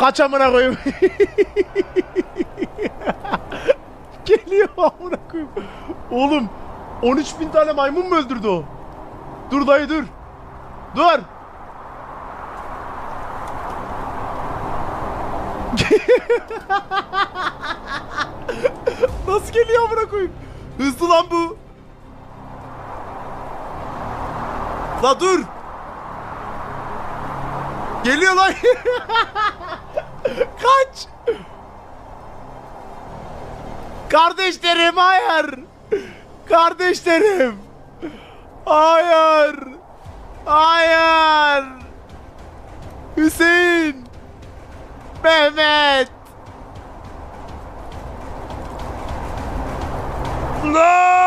Kaç amına koyayım. Geliyor amına koyayım. Oğlum 13 bin tane maymun mu öldürdü o? Dur dayı dur. Dur. Nasıl geliyor amına koyayım? Hızlı lan bu. La dur. Geliyor lan. Kaç. Kardeşlerim hayır. Kardeşlerim. Hayır. Hayır. Hüseyin. Mehmet. No!